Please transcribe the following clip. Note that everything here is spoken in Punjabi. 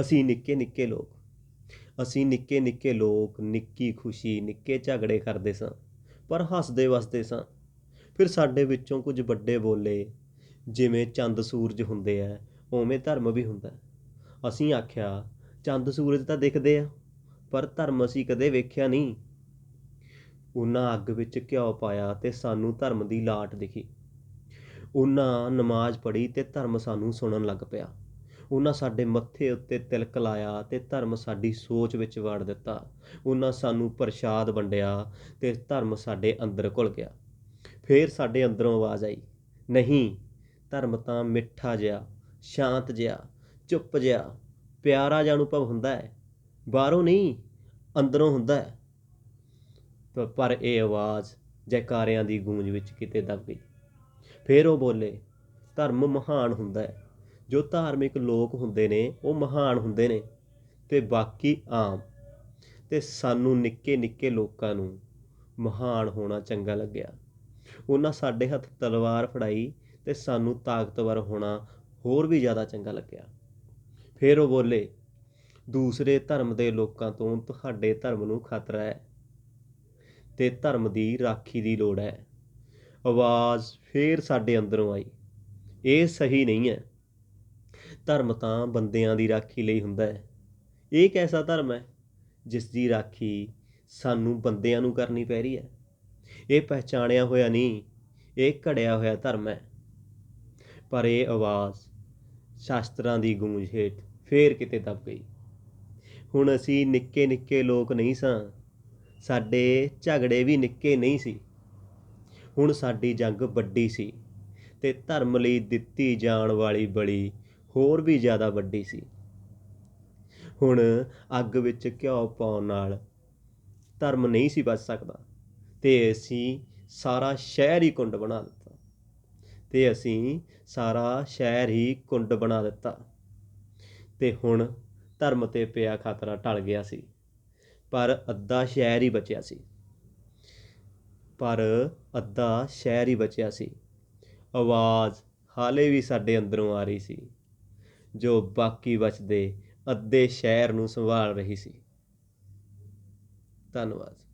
ਅਸੀਂ ਨਿੱਕੇ ਨਿੱਕੇ ਲੋਕ। ਅਸੀਂ ਨਿੱਕੇ ਨਿੱਕੇ ਲੋਕ, ਨਿੱਕੀ ਖੁਸ਼ੀ, ਨਿੱਕੇ ਝਗੜੇ ਕਰਦੇ ਸਾਂ, ਪਰ ਹੱਸਦੇ ਵਸਦੇ ਸਾਂ। ਫਿਰ ਸਾਡੇ ਵਿੱਚੋਂ ਕੁਝ ਵੱਡੇ ਬੋਲੇ, ਜਿਵੇਂ ਚੰਦ ਸੂਰਜ ਹੁੰਦੇ ਆ, ਉਵੇਂ ਧਰਮ ਵੀ ਹੁੰਦਾ। ਅਸੀਂ ਆਖਿਆ, ਚੰਦ ਸੂਰਜ ਤਾਂ ਦਿਖਦੇ ਆ, ਪਰ ਧਰਮ ਅਸੀਂ ਕਦੇ ਵੇਖਿਆ ਨਹੀਂ। ਉਹਨਾਂ ਅੱਗ ਵਿੱਚ ਘਿਓ ਪਾਇਆ ਤੇ ਸਾਨੂੰ ਧਰਮ ਦੀ ਲਾਟ ਦਿਖੀ। ਉਹਨਾਂ ਨਮਾਜ਼ ਪੜ੍ਹੀ ਤੇ ਧਰਮ ਸਾਨੂੰ ਸੁਣਨ ਲੱਗ ਪਿਆ। ਉਹਨਾਂ ਸਾਡੇ ਮੱਥੇ ਉੱਤੇ ਤਿਲਕ ਲਾਇਆ ਅਤੇ ਧਰਮ ਸਾਡੀ ਸੋਚ ਵਿੱਚ ਵੜ ਦਿੱਤਾ। ਉਹਨਾਂ ਸਾਨੂੰ ਪ੍ਰਸ਼ਾਦ ਵੰਡਿਆ ਅਤੇ ਧਰਮ ਸਾਡੇ ਅੰਦਰ ਘੁਲ ਗਿਆ। ਫੇਰ ਸਾਡੇ ਅੰਦਰੋਂ ਆਵਾਜ਼ ਆਈ, ਨਹੀਂ, ਧਰਮ ਤਾਂ ਮਿੱਠਾ ਜਿਹਾ, ਸ਼ਾਂਤ ਜਿਹਾ, ਚੁੱਪ ਜਿਹਾ, ਪਿਆਰਾ ਜਿਹਾ ਅਨੁਭਵ ਹੁੰਦਾ ਹੈ। ਬਾਹਰੋਂ ਨਹੀਂ, ਅੰਦਰੋਂ ਹੁੰਦਾ ਹੈ। ਪਰ ਇਹ ਆਵਾਜ਼ ਜੈਕਾਰਿਆਂ ਦੀ ਗੂੰਜ ਵਿੱਚ ਕਿਤੇ ਦਬ ਗਈ। ਫਿਰ ਉਹ ਬੋਲੇ, ਧਰਮ ਮਹਾਨ ਹੁੰਦਾ ਹੈ। ਜੋ ਧਾਰਮਿਕ ਲੋਕ ਹੁੰਦੇ ਨੇ, ਉਹ ਮਹਾਨ ਹੁੰਦੇ ਨੇ। ਅਤੇ ਬਾਕੀ ਆਮ। ਅਤੇ ਸਾਨੂੰ ਨਿੱਕੇ ਨਿੱਕੇ ਲੋਕਾਂ ਨੂੰ ਮਹਾਨ ਹੋਣਾ ਚੰਗਾ ਲੱਗਿਆ। ਉਹਨਾਂ ਸਾਡੇ ਹੱਥ ਤਲਵਾਰ ਫੜਾਈ ਅਤੇ ਸਾਨੂੰ ਤਾਕਤਵਰ ਹੋਣਾ ਹੋਰ ਵੀ ਜ਼ਿਆਦਾ ਚੰਗਾ ਲੱਗਿਆ। ਫਿਰ ਉਹ ਬੋਲੇ, ਦੂਸਰੇ ਧਰਮ ਦੇ ਲੋਕਾਂ ਤੋਂ ਤੁਹਾਡੇ ਧਰਮ ਨੂੰ ਖਤਰਾ ਹੈ ਤੇ ਧਰਮ ਦੀ ਰਾਖੀ ਦੀ ਲੋੜ ਹੈ। ਆਵਾਜ਼ ਫੇਰ ਸਾਡੇ ਅੰਦਰੋਂ ਆਈ। ਇਹ ਸਹੀ ਨਹੀਂ ਹੈ। ਧਰਮ ਤਾਂ ਬੰਦਿਆਂ ਦੀ ਰਾਖੀ ਲਈ ਹੁੰਦਾ ਹੈ। ਇਹ ਕੈਸਾ ਧਰਮ ਹੈ ਜਿਸ ਦੀ ਰਾਖੀ ਸਾਨੂੰ ਬੰਦਿਆਂ ਨੂੰ ਕਰਨੀ ਪੈ ਰਹੀ ਹੈ? ਇਹ ਪਹਿਚਾਣਿਆ ਹੋਇਆ ਨਹੀਂ, ਇਹ ਘੜਿਆ ਹੋਇਆ ਧਰਮ ਹੈ। ਪਰ ਇਹ ਆਵਾਜ਼ ਸ਼ਾਸਤਰਾਂ ਦੀ ਗੂੰਜ ਹੇਠ ਫੇਰ ਕਿਤੇ ਦਬ ਗਈ। ਹੁਣ ਅਸੀਂ ਨਿੱਕੇ ਨਿੱਕੇ ਲੋਕ ਨਹੀਂ ਸਾਂ, ਸਾਡੇ ਝਗੜੇ ਵੀ ਨਿੱਕੇ ਨਹੀਂ ਸੀ। ਹੁਣ ਸਾਡੀ ਜੰਗ ਵੱਡੀ ਸੀ ਤੇ ਧਰਮ ਲਈ ਦਿੱਤੀ ਜਾਣ ਵਾਲੀ ਬਲੀ ਹੋਰ ਵੀ ਜ਼ਿਆਦਾ ਵੱਡੀ ਸੀ। ਹੁਣ ਅੱਗ ਵਿੱਚ ਘਿਓ ਪਾਉਣ ਨਾਲ ਧਰਮ ਨਹੀਂ ਸੀ ਬਚ ਸਕਦਾ ਤੇ ਅਸੀਂ ਸਾਰਾ ਸ਼ਹਿਰ ਹੀ ਕੁੰਡ ਬਣਾ ਦਿੱਤਾ। ਤੇ ਅਸੀਂ ਸਾਰਾ ਸ਼ਹਿਰ ਹੀ ਕੁੰਡ ਬਣਾ ਦਿੱਤਾ। ਤੇ ਹੁਣ ਧਰਮ ਤੇ ਪਿਆ ਖਤਰਾ ਟਲ ਗਿਆ ਸੀ। ਪਰ ਅੱਧਾ ਸ਼ਹਿਰ ਹੀ ਬਚਿਆ ਸੀ। ਪਰ ਅੱਧਾ ਸ਼ਹਿਰ ਹੀ ਬਚਿਆ ਸੀ। ਆਵਾਜ਼ ਹਾਲੇ ਵੀ ਸਾਡੇ ਅੰਦਰੋਂ ਆ ਰਹੀ ਸੀ। ਜੋ ਬਾਕੀ ਬਚਦੇ ਅੱਧੇ ਸ਼ਹਿਰ ਨੂੰ ਸੰਭਾਲ ਰਹੀ ਸੀ। ਧੰਨਵਾਦ।